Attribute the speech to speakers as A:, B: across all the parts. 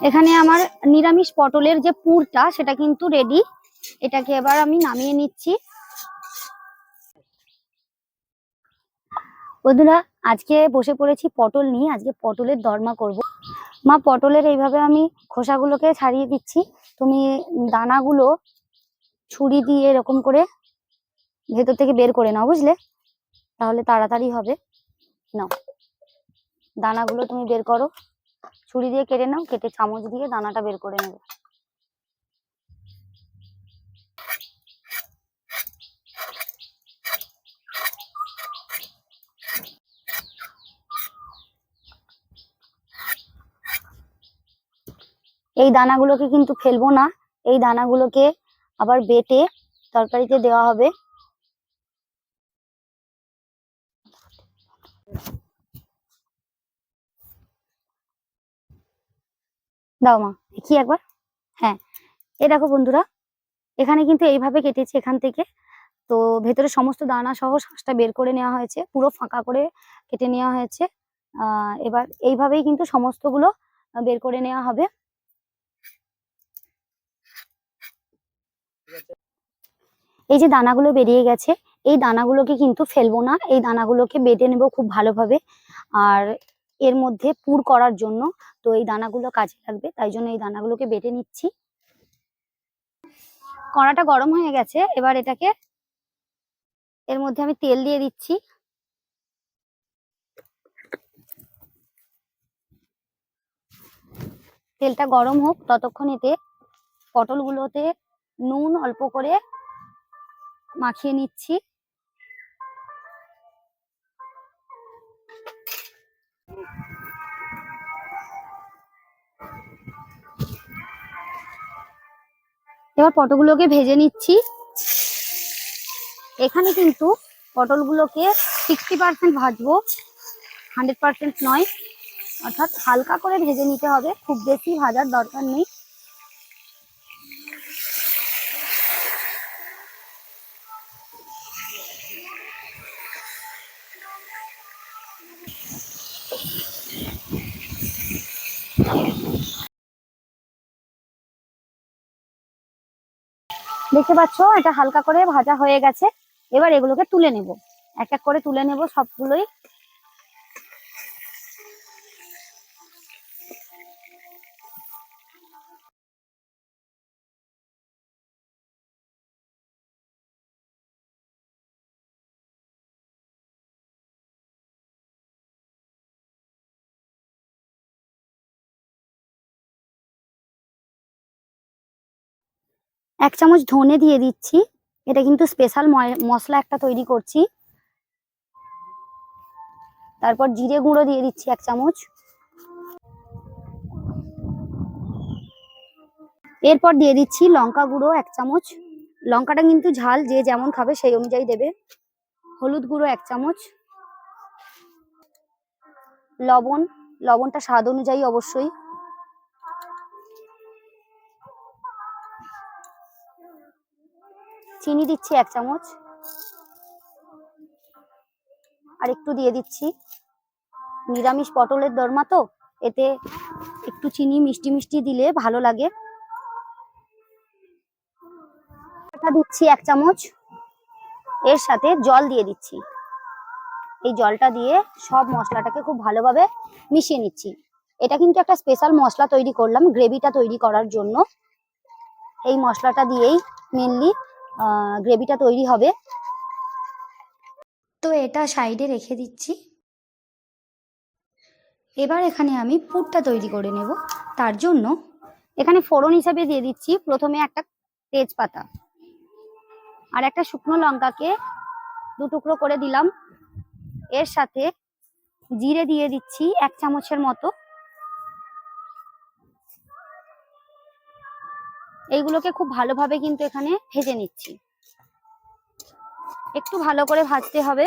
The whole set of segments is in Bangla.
A: এখানে আমার নিরামিষ পটলের যে পুরটা, সেটা কিন্তু রেডি এটাকে এবার আমি নামিয়ে নিচ্ছি। বন্ধুরা, আজকে বসে পড়েছি পটল নিয়ে। আজকে পটলের দরমা করব। মা, পটলের এইভাবে আমি খোসাগুলোকে ছাড়িয়ে দিচ্ছি। তুমি দানাগুলো ছুরি দিয়ে এরকম করে ভেতর থেকে বের করে নাও, বুঝলে? তাহলে তাড়াতাড়ি হবে। নাও। দানাগুলো তুমি বের করো। ছুরি দিয়ে কেটে নাও, কেটে চামচ দিয়ে দানাটা বের করে নেবে। এই দানাগুলোকে কিন্তু ফেলব না, এই দানাগুলোকে আবার বেটে তরকারিতে দেওয়া হবে। দাও মা, দেখি একবার। হ্যাঁ এ দেখো বন্ধুরা, এখানে কিন্তু এইভাবে কেটেছে এখান থেকে। তো ভেতরে সমস্ত দানা সহ শ্বাসটা বের করে নেওয়া হয়েছে, পুরো ফাঁকা করে কেটে নেওয়া হয়েছে। এবার এইভাবেই কিন্তু সমস্তগুলো বের করে নেওয়া হবে। এই যে দানাগুলো বেরিয়ে গেছে, এই দানাগুলোকে কিন্তু ফেলব না, এই দানাগুলোকে বেটে নেব খুব ভালোভাবে। আর এর মধ্যে পুর করার জন্য। তো এই দানাগুলো কাজে লাগবে, তাই জন্য এই দানাগুলোকে বেটে নিচ্ছি। কড়াটা গরম হয়ে গেছে, এবার এটাকে এর মধ্যে আমি তেল দিয়ে দিচ্ছি। তেলটা গরম হোক, ততক্ষণ এতে পটলগুলোতে নুন অল্প করে মাখিয়ে নিচ্ছি। এবার পটলগুলোকে ভেজে নিচ্ছি। এখানে কিন্তু পটলগুলোকে সিক্সটি পার্সেন্ট ভাজবো। হান্ড্রেড পার্সেন্ট নয়। অর্থাৎ হালকা করে ভেজে নিতে হবে। খুব বেশি ভাজার দরকার নেই। দেখতে পাচ্ছ? এটা হালকা করে ভাজা হয়ে গেছে। এবার এগুলোকে তুলে নেব। এক এক করে তুলে নেব সবগুলোই। এক চামচ ধনে দিয়ে দিচ্ছি। এটা কিন্তু স্পেশাল মশলা একটা তৈরি করছি। তারপর জিরে গুঁড়ো দিয়ে দিচ্ছি এক চামচ। এরপর দিয়ে দিচ্ছি লঙ্কা গুঁড়ো এক চামচ। লঙ্কাটা কিন্তু ঝাল, যে যেমন খাবে সেই অনুযায়ী দেবে। হলুদ গুঁড়ো এক চামচ। লবণ, লবণটা স্বাদ অনুযায়ী অবশ্যই। চিনি দিচ্ছি এক চামচ। আর একটু দিয়ে দিচ্ছি। নিরামিষ পটলের দরমা তো, এতে একটু চিনি মিষ্টি মিষ্টি দিলে ভালো লাগে। দিচ্ছি এক চামচ। এর সাথে জল দিয়ে দিচ্ছি। এই জলটা দিয়ে সব মশলাটাকে খুব ভালোভাবে মিশিয়ে নিচ্ছি। এটা কিন্তু একটা স্পেশাল মশলা তৈরি করলাম, গ্রেভিটা তৈরি করার জন্য। এই মশলাটা দিয়েই মেনলি গ্রেভিটা তৈরি হবে। তো এটা সাইডে রেখে দিচ্ছি। এবার এখানে আমি পুরটা তৈরি করে নেব। তার জন্য এখানে ফোড়ন হিসাবে দিয়ে দিচ্ছি। প্রথমে একটা তেজপাতা আর একটা শুকনো লঙ্কাকে দু টুকরো করে দিলাম। এর সাথে জিরে দিয়ে দিচ্ছি এক চামচের মতো। এইগুলোকে খুব ভালোভাবে কিন্তু এখানে ভেজে নিচ্ছি। একটু ভালো করে ভাজতে হবে।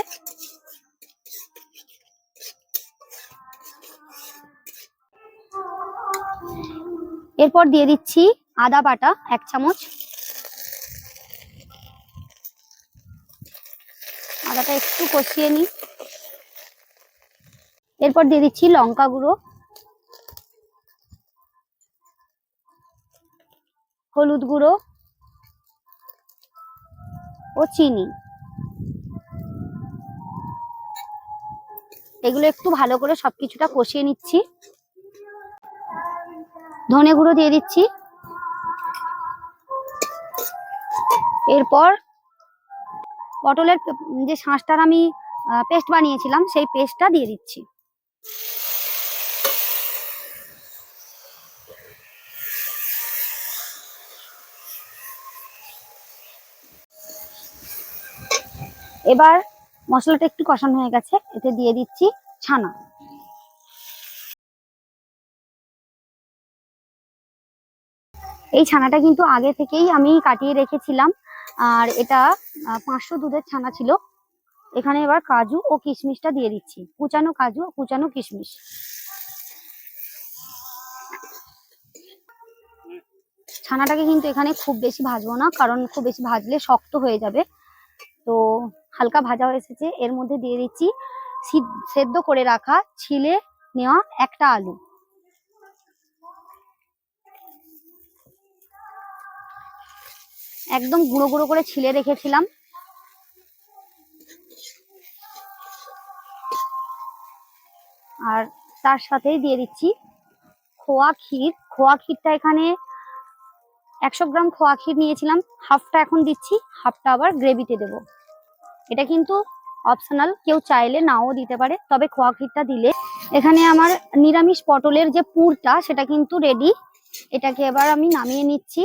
A: এরপর দিয়ে দিচ্ছি আদা বাটা, এক চামচ। আদাটা একটু কষিয়ে নিই। এরপর দিয়ে দিচ্ছি লঙ্কা গুঁড়ো। হলুদ গুঁড়ো ও চিনি। এগুলো একটু ভালো করে সবকিছুটা কষিয়ে নিচ্ছি। ধনে গুঁড়ো দিয়ে দিচ্ছি। এরপর পটলের যে শাঁসটার আমি পেস্ট বানিয়েছিলাম, সেই পেস্টটা দিয়ে দিচ্ছি। এবার মশলাটা একটু কষানো হয়ে গেছে, এতে দিয়ে দিচ্ছি ছানা। এই ছানাটা কিন্তু আগে থেকেই আমি কাটিয়ে রেখেছিলাম, আর এটা পাঁচশো দুধের ছানা ছিল। এখানে এবার কাজু ও কিশমিশটা দিয়ে দিচ্ছি। কুচানো কাজু ও কুচানো কিশমিশ। ছানাটাকে কিন্তু এখানে খুব বেশি ভাজবো না, কারণ খুব বেশি ভাজলে শক্ত হয়ে যাবে। তো হালকা ভাজা হয়ে এসেছে। এর মধ্যে দিয়ে দিচ্ছি সিদ- সেদ্ধ করে রাখা ছিলে নেওয়া একটা আলু। একদম গুঁড়ো গুঁড়ো করে ছিলে রেখেছিলাম। আর তার সাথেই দিয়ে দিচ্ছি খোয়া ক্ষীর। খোয়া ক্ষীরটা এখানে একশো গ্রাম খোয়া ক্ষীর নিয়েছিলাম। হাফটা এখন দিচ্ছি, হাফটা আবার গ্রেভিতে দেবো। এটা কিন্তু অপশনাল কেউ চাইলে নাও দিতে পারে, তবে খোয়া দিলে। এখানে আমার নিরামিষ পটলের যে পুরটা, সেটা কিন্তু রেডি এটাকে এবার আমি নামিয়ে নিচ্ছি।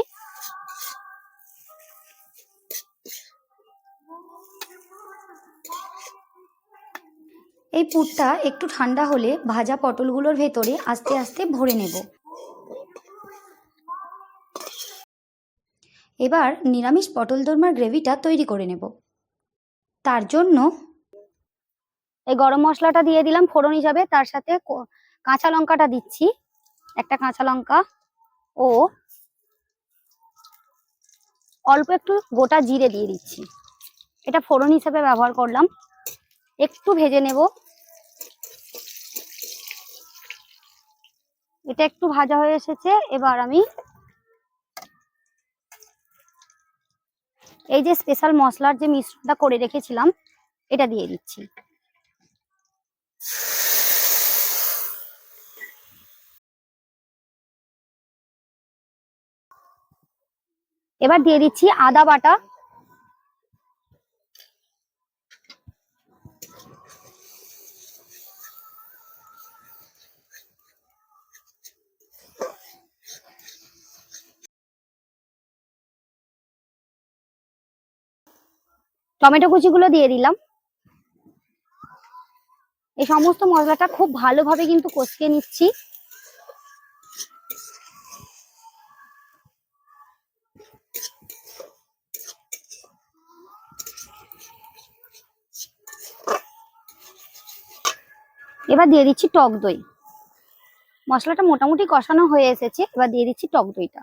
A: এই পুরটা একটু ঠান্ডা হলে ভাজা পটলগুলোর ভেতরে আস্তে আস্তে ভরে নেব। এবার নিরামিষ পটল দোরমার গ্রেভিটা তৈরি করে নেব। তার জন্য এই গরম মশলাটা দিয়ে দিলাম, ফোড়ন হিসাবে। তার সাথে কাঁচা লঙ্কাটা দিচ্ছি। একটা কাঁচা লঙ্কা ও অল্প একটু গোটা জিরে দিয়ে দিচ্ছি। এটা ফোড়ন হিসাবে ব্যবহার করলাম। একটু ভেজে নেব। এটা একটু ভাজা হয়ে এসেছে। এবার আমি এই যে স্পেশাল মশলার যে মিশ্রণটা করে রেখেছিলাম, এটা দিয়ে দিচ্ছি। এবার দিয়ে দিচ্ছি আদা বাটা। টমেটো কুচিগুলো দিয়ে দিলাম। এই সমস্ত মশলাটা খুব ভালোভাবে কিন্তু কষিয়ে নিচ্ছি। এবার দিয়ে দিচ্ছি টক দই। মশলাটা মোটামুটি কষানো হয়ে এসেছে, এবার দিয়ে দিচ্ছি টক দইটা।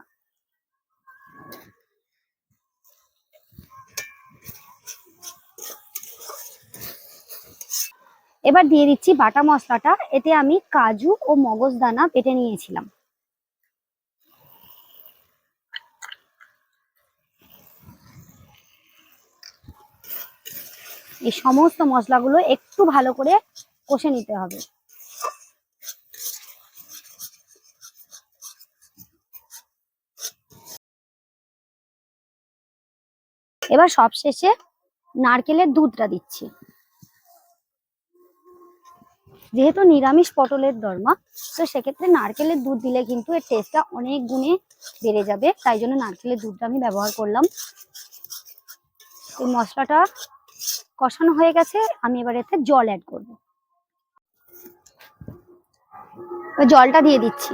A: এবার দিয়ে দিচ্ছি বাটা মশলাটা। এতে আমি কাজু ও মগজদানা বেটে নিয়েছিলাম। এই সমস্ত মশলাগুলো একটু ভালো করে কষে নিতে হবে। এবার সবশেষে নারকেলের দুধটা দিচ্ছি। যেহেতু নিরামিষ পটলের দরমা, তো সেক্ষেত্রে নারকেলের দুধ দিলে কিন্তু এর টেস্টটা অনেক গুণে বেড়ে যাবে। তাই জন্য নারকেলের দুধটা আমি ব্যবহার করলাম। এই মশলাটা কষানো হয়ে গেছে, আমি এবার এতে জল অ্যাড করব। জলটা দিয়ে দিচ্ছি।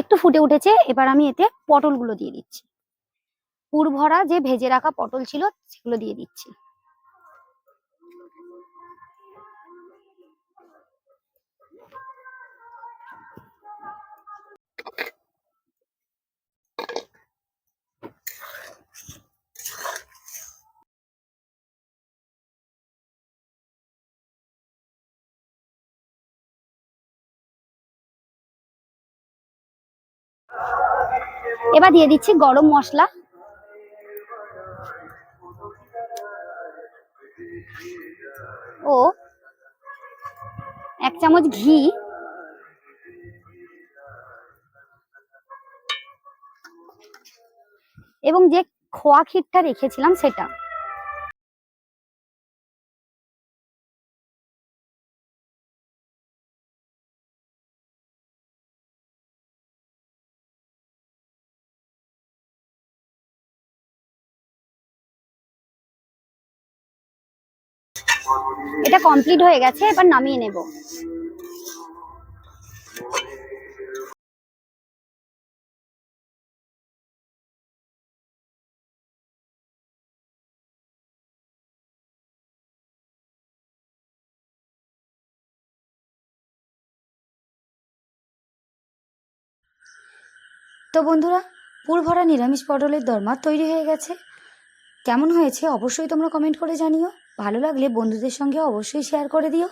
A: একটু ফুটে উঠেছে, এবার আমি এতে পটলগুলো দিয়ে দিচ্ছি। পুর ভরা যে ভেজে রাখা পটল ছিল, সেগুলো দিয়ে দিচ্ছি। এবার দিয়ে দিচ্ছি গরম মশলা। ও, এক চামচ ঘি। এবং যে খোয়া ক্ষীরটা রেখেছিলাম সেটা। এটা কমপ্লিট হয়ে গেছে, এবার নামিয়ে নেব। তো বন্ধুরা পুর ভরা নিরামিষ পটলের দরমা তৈরি হয়ে গেছে। কেমন হয়েছে অবশ্যই তোমরা কমেন্ট করে জানিও। ভালো লাগলে বন্ধুদের সঙ্গে অবশ্যই শেয়ার করে দিও।